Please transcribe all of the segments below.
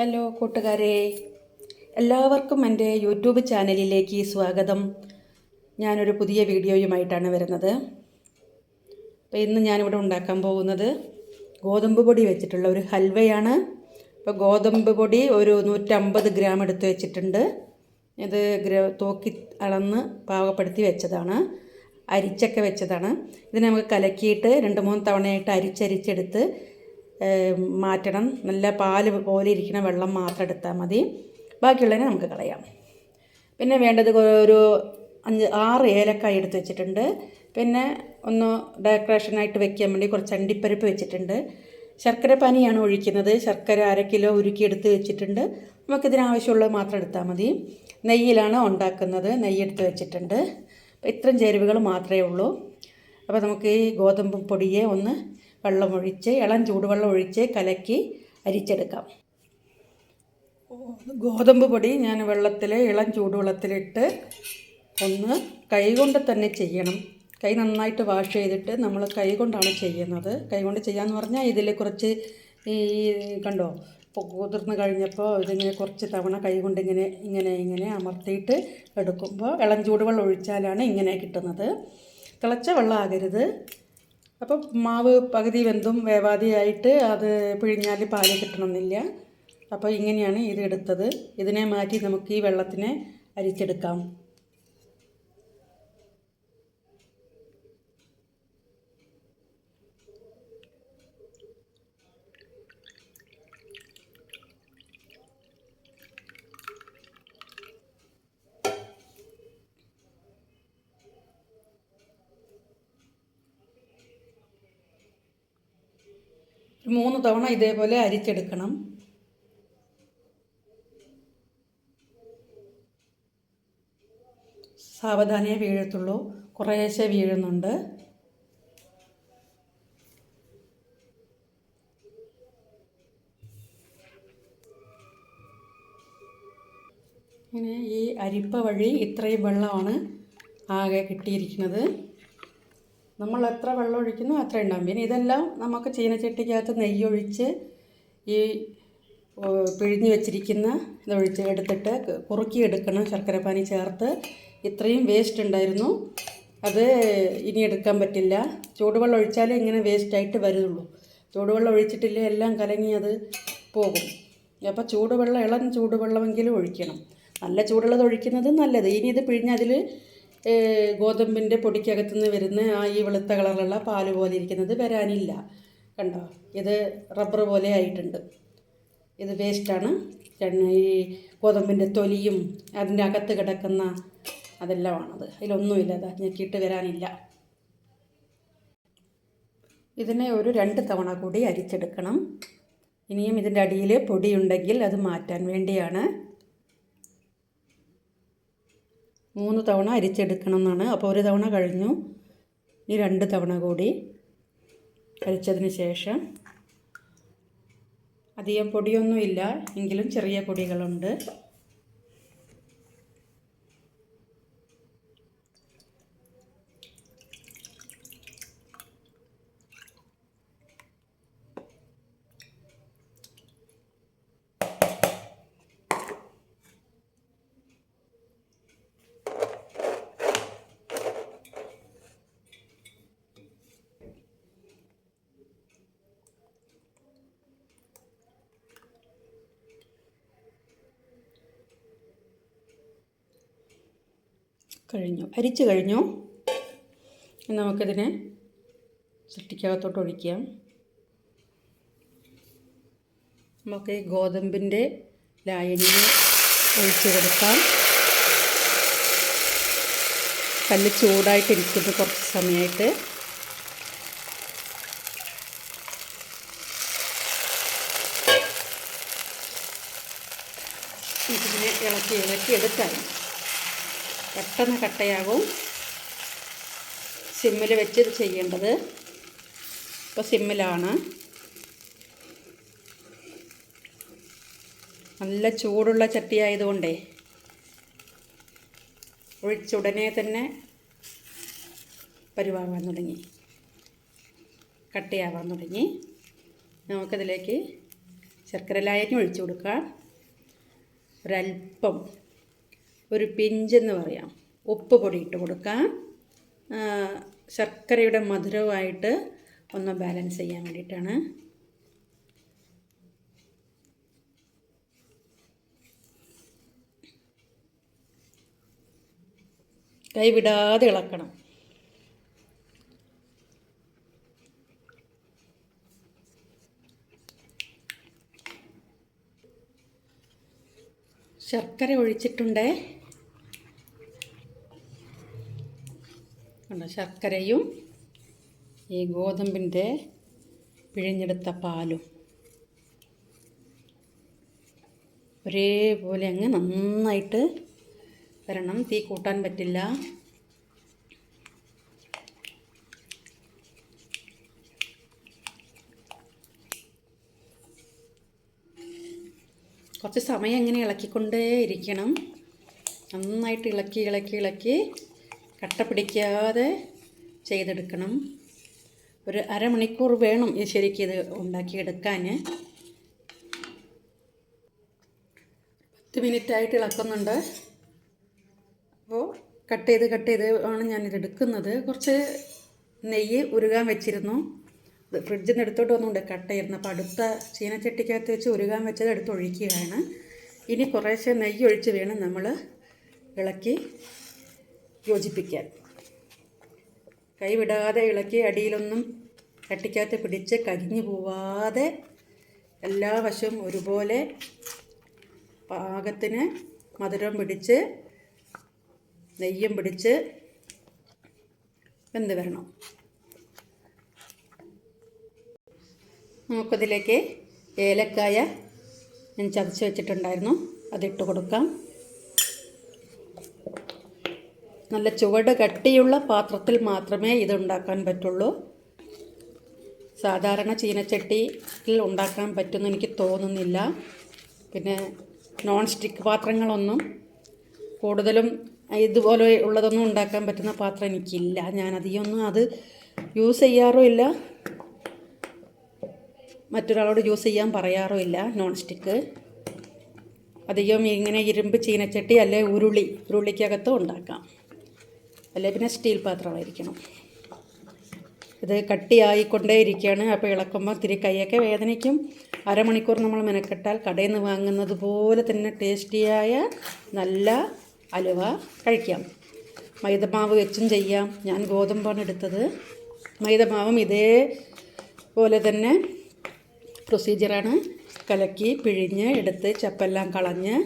Hello കൂട്ടുകാരെ. എല്ലാവർക്കും എന്റെ യൂട്യൂബ് ചാനലിലേക്ക് സ്വാഗതം. ഞാനൊരു പുതിയ വീഡിയോയുമായിട്ടാണ് വരുന്നത്. അപ്പോൾ ഇന്ന് ഞാനിവിടെ ഉണ്ടാക്കാൻ പോകുന്നത് ഗോതമ്പ് പൊടി വെച്ചിട്ടുള്ള ഒരു ഹൽവയാണ്. അപ്പോൾ ഗോതമ്പ് പൊടി ഒരു നൂറ്റമ്പത് ഗ്രാം എടുത്ത് വെച്ചിട്ടുണ്ട്. ഇത് തൂക്കി അളന്ന് പാകപ്പെടുത്തി വെച്ചതാണ്. അരിച്ചൊക്കെ വെച്ചതാണ്. ഇത് നമുക്ക് കലക്കിയിട്ട് രണ്ട് മൂന്ന് തവണയായിട്ട് അരിച്ചരിച്ചെടുത്ത് മാറ്റണം. നല്ല പാൽ പോലെ ഇരിക്കുന്ന വെള്ളം മാത്രം എടുത്താൽ മതി. ബാക്കിയുള്ളതിനെ നമുക്ക് കളയാം. പിന്നെ വേണ്ടത് ഒരു അഞ്ച് ആറ് ഏലക്കായ എടുത്ത് വെച്ചിട്ടുണ്ട്. പിന്നെ ഒന്ന് ഡെക്കറേഷനായിട്ട് വെക്കാൻ വേണ്ടി കുറച്ച് അണ്ടിപ്പരിപ്പ് വെച്ചിട്ടുണ്ട്. ശർക്കര പനിയാണ് ഒഴിക്കുന്നത്. ശർക്കര അര കിലോ ഉരുക്കി എടുത്ത് വെച്ചിട്ടുണ്ട്. നമുക്കിതിനാവശ്യമുള്ളത് മാത്രം എടുത്താൽ മതി. നെയ്യിലാണ് ഉണ്ടാക്കുന്നത്. നെയ്യ് എടുത്ത് വെച്ചിട്ടുണ്ട്. അപ്പോൾ ഇത്രയും ചേരുവകൾ മാത്രമേ ഉള്ളൂ. അപ്പോൾ നമുക്ക് ഈ ഗോതമ്പ് പൊടിയെ ഒന്ന് വെള്ളമൊഴിച്ച് ഇളം ചൂടുവെള്ളം ഒഴിച്ച് കലക്കി അരിച്ചെടുക്കാം. ഗോതമ്പ് പൊടി ഞാൻ വെള്ളത്തിൽ ഇളം ചൂടുവെള്ളത്തിലിട്ട് ഒന്ന് കൈകൊണ്ട് തന്നെ ചെയ്യണം. കൈ നന്നായിട്ട് വാഷ് ചെയ്തിട്ട് നമ്മൾ കൈ കൊണ്ടാണ് ചെയ്യുന്നത്. കൈ കൊണ്ട് ചെയ്യാന്ന് പറഞ്ഞാൽ ഇതിൽ കുറച്ച് ഈ കണ്ടോ കുതിർന്ന് കഴിഞ്ഞപ്പോൾ ഇതിങ്ങനെ കുറച്ച് തവണ കൈ കൊണ്ട് ഇങ്ങനെ ഇങ്ങനെ ഇങ്ങനെ അമർത്തിയിട്ട് എടുക്കുമ്പോൾ ഇളം ചൂടുവെള്ളം ഒഴിച്ചാലാണ് ഇങ്ങനെ കിട്ടുന്നത്. തിളച്ച വെള്ളം ആകരുത്. അപ്പോൾ മാവ് പകുതി വെന്തും വേവാതിയായിട്ട് അത് പിഴിഞ്ഞാൽ പാൽ കിട്ടണമെന്നില്ല. അപ്പോൾ ഇങ്ങനെയാണ് ഇത് എടുത്തത്. ഇതിനെ മാറ്റി നമുക്ക് ഈ വെള്ളത്തിനെ അരിച്ചെടുക്കാം ഒരു മൂന്ന് തവണ ഇതേപോലെ അരിച്ചെടുക്കണം. സാവധാനേ വീഴത്തുള്ളൂ. കുറേശ്ശെ വീഴുന്നുണ്ട്. ഇങ്ങനെ ഈ അരിപ്പ വഴി ഇത്രയും വെള്ളമാണ് ആകെ കിട്ടിയിരിക്കുന്നത്. നമ്മൾ എത്ര വെള്ളം ഒഴിക്കുന്നു അത്ര ഉണ്ടാകും പിന്നെ ഇതെല്ലാം നമുക്ക് ചീനച്ചട്ടിക്കകത്ത് നെയ്യൊഴിച്ച് ഈ പിഴിഞ്ഞ് വെച്ചിരിക്കുന്ന ഇതൊഴിച്ച് എടുത്തിട്ട് കുറുക്കി എടുക്കണം ശർക്കരപ്പാനി ചേർത്ത്. ഇത്രയും വേസ്റ്റ് ഉണ്ടായിരുന്നു. അത് ഇനി എടുക്കാൻ പറ്റില്ല. ചൂടുവെള്ളം ഒഴിച്ചാലേ ഇങ്ങനെ വേസ്റ്റായിട്ട് വരുള്ളൂ. ചൂടുവെള്ളം ഒഴിച്ചിട്ടില്ലേ എല്ലാം കലങ്ങി അത് പോകും. അപ്പോൾ ചൂടുവെള്ളം ഇളം ചൂടുവെള്ളമെങ്കിലും ഒഴിക്കണം. നല്ല ചൂടുള്ളത് ഒഴിക്കുന്നത് നല്ലത്. ഇനി ഇത് പിഴിഞ്ഞ് അതിൽ ഗോതമ്പിന്റെ പൊടിക്കകത്തു നിന്ന് വരുന്ന ആ ഈ വെളുത്ത കളറുള്ള പാൽ പോലെ ഇരിക്കുന്നത് വരാനില്ല. കണ്ടോ? ഇത് റബ്ബർ പോലെ ആയിട്ടുണ്ട്. ഇത് വേസ്റ്റാണ്. ഈ ഗോതമ്പിന്റെ തൊലിയും അതിന്റെ അകത്ത് കിടക്കുന്ന അതെല്ലാമാണത്. അതിലൊന്നുമില്ല അത് ഞെക്കിയിട്ട് വരാനില്ല. ഇതിനെ ഒരു രണ്ട് തവണ കൂടി അരിച്ചെടുക്കണം. ഇനിയും ഇതിന്റെ അടിയിൽ പൊടിയുണ്ടെങ്കിൽ അത് മാറ്റാൻ വേണ്ടിയാണ് മൂന്ന് തവണ അരിച്ചെടുക്കണം എന്നാണ് അപ്പോൾ ഒരു തവണ കഴിഞ്ഞു. ഇനി രണ്ട് തവണ കൂടി അരിച്ചതിന് ശേഷം. അധികം പൊടിയൊന്നുമില്ല. എങ്കിലും ചെറിയ പൊടികളുണ്ട്. കഴിഞ്ഞു. അരിച്ചു കഴിഞ്ഞു. നമുക്കതിനെ ചട്ടിക്കകത്തോട്ട് ഒഴിക്കാം. നമുക്ക് ഈ ഗോതമ്പിന്റെ ലായനിയിൽ ഒഴിച്ചു കൊടുക്കാം. കല്ല് ചൂടായിട്ടിരിക്കുന്നു കുറച്ച് സമയമായിട്ട്. ഇതിനെ ഇളക്കി ഇളക്കി എടുക്കാൻ പെട്ടെന്ന് കട്ടയാകും. സിമ്മിൽ വെച്ച് ഇത് ചെയ്യേണ്ടത് ഇപ്പോൾ സിമ്മിലാണ്. നല്ല ചൂടുള്ള ചട്ടി ആയതുകൊണ്ടേ ഒഴിച്ചുടനെ തന്നെ പരിവാകാൻ തുടങ്ങി. കട്ടിയാവാൻ തുടങ്ങി. നമുക്കതിലേക്ക് ശർക്കര ലായനി ഒഴിച്ചു കൊടുക്കാം. ഒരല്പം ഒരു പിഞ്ചെന്ന് പറയാം. ഉപ്പ് പൊടി ഇട്ട് കൊടുക്കാം ശർക്കരയുടെ മധുരവുമായിട്ട് ഒന്ന് ബാലൻസ് ചെയ്യാൻ വേണ്ടിയിട്ടാണ്. കൈവിടാതെ ഇളക്കണം. ശർക്കര ഒഴിച്ചിട്ടുണ്ട്? ശർക്കരയും ഈ ഗോതമ്പിന്റെ പിഴിഞ്ഞെടുത്ത പാലും. ഒരേപോലെ അങ്ങ് നന്നായിട്ട് വരണം. തീ കൂട്ടാൻ പറ്റില്ല. കുറച്ച് സമയം ഇങ്ങനെ ഇളക്കിക്കൊണ്ടേ ഇരിക്കണം നന്നായിട്ട് ഇളക്കി ഇളക്കി ഇളക്കി കട്ട പിടിക്കാതെ ചെയ്തെടുക്കണം. ഒരു അരമണിക്കൂർ വേണം ഈ ശരിക്കും ഇത് ഉണ്ടാക്കിയെടുക്കാൻ. പത്ത് മിനിറ്റ് ആയിട്ട് ഇളക്കുന്നുണ്ട്. അപ്പോൾ കട്ട് ചെയ്ത് കട്ട് ചെയ്ത് ആണ് ഞാനിത് എടുക്കുന്നത് കുറച്ച് നെയ്യ് ഉരുകാൻ വെച്ചിരുന്നു. ഇത് ഫ്രിഡ്ജിൽ നിന്ന് എടുത്തോട്ട് വന്നുകൊണ്ട് കട്ട് ചെയ്യുന്നു അപ്പോൾ അടുത്ത ചീനച്ചട്ടിക്കകത്ത് വെച്ച് ഉരുകാൻ വെച്ചത് എടുത്ത് ഒഴിക്കുകയാണ് ഇനി കുറേശ്ശെ നെയ്യ് ഒഴിച്ച് വേണം നമ്മൾ ഇളക്കി യോജിപ്പിക്കാൻ. കൈവിടാതെ ഇളക്കി അടിയിലൊന്നും കട്ടിക്കാത്ത പിടിച്ച് കരിഞ്ഞു പോവാതെ എല്ലാ വശവും ഒരുപോലെ പാകത്തിന് മധുരം പിടിച്ച് നെയ്യും പിടിച്ച് വെന്ത് വരണം. നമുക്കതിലേക്ക് ഏലക്കായ ഞാൻ ചതച്ച് വെച്ചിട്ടുണ്ടായിരുന്നു. അതിട്ട് കൊടുക്കാം. നല്ല ചുവട് കട്ടിയുള്ള പാത്രത്തിൽ മാത്രമേ ഇത് ഉണ്ടാക്കാൻ പറ്റുള്ളൂ. സാധാരണ ചീനച്ചട്ടിയിൽ ഉണ്ടാക്കാൻ പറ്റുമെന്ന് എനിക്ക് തോന്നുന്നില്ല. പിന്നെ നോൺ സ്റ്റിക്ക് പാത്രങ്ങളൊന്നും കൂടുതലും ഇതുപോലെ ഉള്ളതൊന്നും ഉണ്ടാക്കാൻ പറ്റുന്ന പാത്രം എനിക്കില്ല. ഞാൻ അധികമൊന്നും അത് യൂസ് ചെയ്യാറും ഇല്ല മറ്റൊരാളോട് യൂസ് ചെയ്യാൻ പറയാറും ഇല്ല നോൺ സ്റ്റിക്ക് അധികം ഇങ്ങനെ ഇരുമ്പ് ചീനച്ചട്ടി അല്ലെ ഉരുളി ഉരുളിക്കകത്തും ഉണ്ടാക്കാം. അല്ലെ പിന്നെ സ്റ്റീൽ പാത്രമായിരിക്കണം. ഇത് കട്ടിയായിക്കൊണ്ടേ ഇരിക്കുകയാണ് അപ്പോൾ ഇളക്കുമ്പോൾ ഇത്തിരി കൈയൊക്കെ വേദനിക്കും. അരമണിക്കൂർ നമ്മൾ മെനക്കെട്ടാൽ കടയിൽ നിന്ന് വാങ്ങുന്നത് പോലെ തന്നെ ടേസ്റ്റിയായ നല്ല അലുവ കഴിക്കാം. മൈദമാവ് വെച്ചും ചെയ്യാം. ഞാൻ ഗോതമ്പാണ് എടുത്തത്. മൈദമാവും ഇതേ പോലെ തന്നെ പ്രൊസീജിയറാണ് കലക്കി പിഴിഞ്ഞ് എടുത്ത് ചപ്പെല്ലാം കളഞ്ഞ്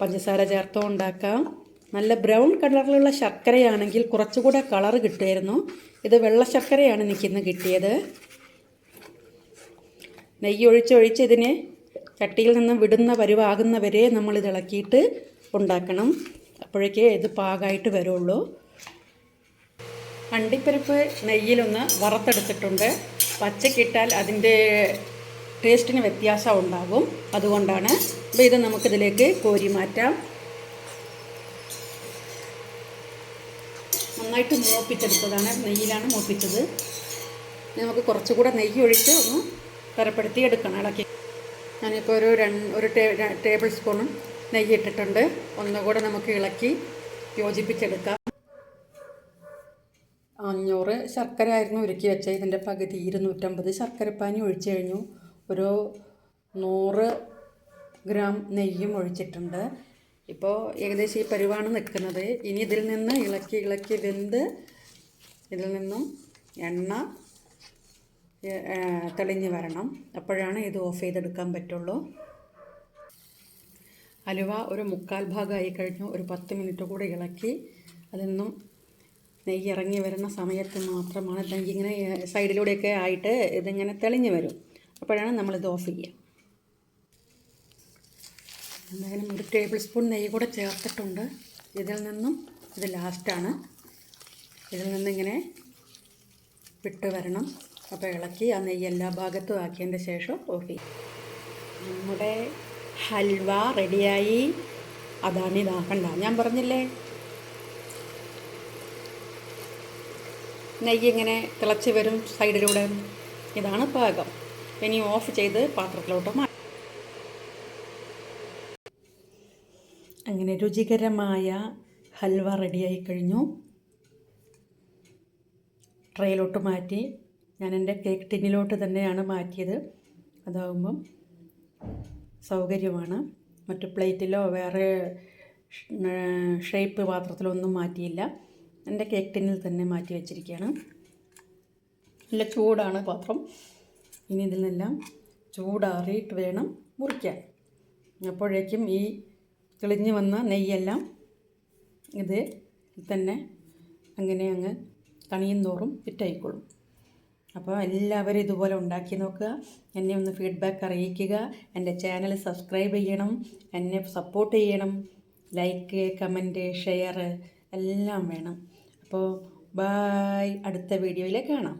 പഞ്ചസാര ചേർത്തും ഉണ്ടാക്കാം. നല്ല ബ്രൗൺ കളറിലുള്ള ശർക്കരയാണെങ്കിൽ കുറച്ചുകൂടെ കളർ കിട്ടുമായിരുന്നു ഇത് വെള്ള ശർക്കരയാണ് എനിക്കിന്ന് കിട്ടിയത്. നെയ്യ് ഒഴിച്ചൊഴിച്ച് ഇതിനെ ചട്ടിയിൽ നിന്ന് വിടുന്ന പരുവാകുന്നവരെ നമ്മൾ ഇത് ഇളക്കിയിട്ട് ഉണ്ടാക്കണം. അപ്പോഴേക്കേ ഇത് പാകമായിട്ട് വരുള്ളൂ. അണ്ടിപ്പരിപ്പ് നെയ്യിലൊന്ന് വറുത്തെടുത്തിട്ടുണ്ട്. പച്ചക്കിട്ടാൽ അതിന്റെ ടേസ്റ്റിന് വ്യത്യാസം ഉണ്ടാകും. അതുകൊണ്ടാണ്. അപ്പോൾ ഇത് നമുക്കിതിലേക്ക് കോരി മാറ്റാം. നന്നായിട്ട് മൂപ്പിച്ചെടുത്തതാണ്. നെയ്യിലാണ് മൂപ്പിച്ചത്. നമുക്ക് കുറച്ചുകൂടെ നെയ്യ് ഒഴിച്ച് ഒന്ന് തരപ്പെടുത്തി എടുക്കണം. ഇളക്കി. ഞാനിപ്പോൾ ഒരു രണ്ട് ഒരു ടേബിൾ സ്പൂണും നെയ്യ് ഇട്ടിട്ടുണ്ട്. ഒന്നുകൂടെ നമുക്ക് ഇളക്കി യോജിപ്പിച്ചെടുക്കാം. അഞ്ഞൂറ് ശർക്കര ആയിരുന്നു ഒരുക്കി വെച്ച ഇതിന്റെ പകുതി ഇരുന്നൂറ്റമ്പത് ശർക്കരപ്പാനി ഒഴിച്ചു കഴിഞ്ഞു. ഒരു നൂറ് ഗ്രാം നെയ്യും ഒഴിച്ചിട്ടുണ്ട്. ഇപ്പോൾ ഏകദേശം ഈ പരുവാണ് നിൽക്കുന്നത്. ഇനി ഇതിൽ നിന്ന് ഇളക്കി ഇളക്കി വെന്ത് ഇതിൽ നിന്നും എണ്ണ തെളിഞ്ഞ് വരണം. അപ്പോഴാണ് ഇത് ഓഫ് ചെയ്തെടുക്കാൻ പറ്റുള്ളൂ. അലുവ ഒരു മുക്കാൽ ഭാഗമായി കഴിഞ്ഞു. ഒരു പത്ത് മിനിറ്റ് കൂടി ഇളക്കി അതിൽ നിന്നും നെയ്യ് ഇറങ്ങി വരുന്ന സമയത്ത് മാത്രമാണ്. നെയ്യ് ഇങ്ങനെ സൈഡിലൂടെയൊക്കെ ആയിട്ട് ഇതിങ്ങനെ തെളിഞ്ഞ് വരും. അപ്പോഴാണ് നമ്മളിത് ഓഫ് ചെയ്യുക. എന്തായാലും ഒരു ടേബിൾ സ്പൂൺ നെയ്യ് കൂടെ ചേർത്തിട്ടുണ്ട്. ഇതിൽ നിന്നും ഇത് ലാസ്റ്റാണ് ഇതിൽ നിന്നിങ്ങനെ വിട്ട് വരണം. അപ്പോൾ ഇളക്കി ആ നെയ്യ് എല്ലാ ഭാഗത്തും ആക്കിയതിന്റെ ശേഷം ഓഫ് ചെയ്യും. നമ്മുടെ ഹൽവ റെഡിയായി അതാണ് ഇതാക്കണ്ട ഞാൻ പറഞ്ഞില്ലേ? നെയ്യ് ഇങ്ങനെ തിളച്ച് വരും സൈഡിലൂടെ ഇതാണ് പാകം. ഇനി ഓഫ് ചെയ്ത് പാത്രത്തിലോട്ട് മാറ്റാം അങ്ങനെ രുചികരമായ ഹൽവ റെഡിയായി കഴിഞ്ഞു. ട്രേയിലോട്ട് മാറ്റി. ഞാൻ എന്റെ കേക്ക് ടിന്നിലോട്ട് തന്നെയാണ് മാറ്റിയത്. അതാകുമ്പം സൗകര്യമാണ്. മറ്റു പ്ലേറ്റിലോ വേറെ ഷേപ്പ് പാത്രത്തിലോ ഒന്നും മാറ്റിയില്ല. എന്റെ കേക്ക് ടിന്നിൽ തന്നെ മാറ്റി വെച്ചിരിക്കുകയാണ്. നല്ല ചൂടാണ് പാത്രം. ഇനി ഇതിൽ നിന്നെല്ലാം ചൂടാറിയിട്ട് വേണം മുറിക്കാൻ. അപ്പോഴേക്കും ഈ തെളിഞ്ഞു വന്ന നെയ്യെല്ലാം ഇത് തന്നെ അങ്ങനെ അങ്ങ് തണിയും തോറും ഫിറ്റായിക്കോളും അപ്പോൾ എല്ലാവരും ഇതുപോലെ ഉണ്ടാക്കി നോക്കുക. എന്നെ ഒന്ന് ഫീഡ്ബാക്ക് അറിയിക്കുക. എന്റെ ചാനൽ സബ്സ്ക്രൈബ് ചെയ്യണം. എന്നെ സപ്പോർട്ട് ചെയ്യണം. ലൈക്ക് കമന്റ് ഷെയർ എല്ലാം വേണം. അപ്പോൾ ബായ് അടുത്ത വീഡിയോയിൽ കാണാം.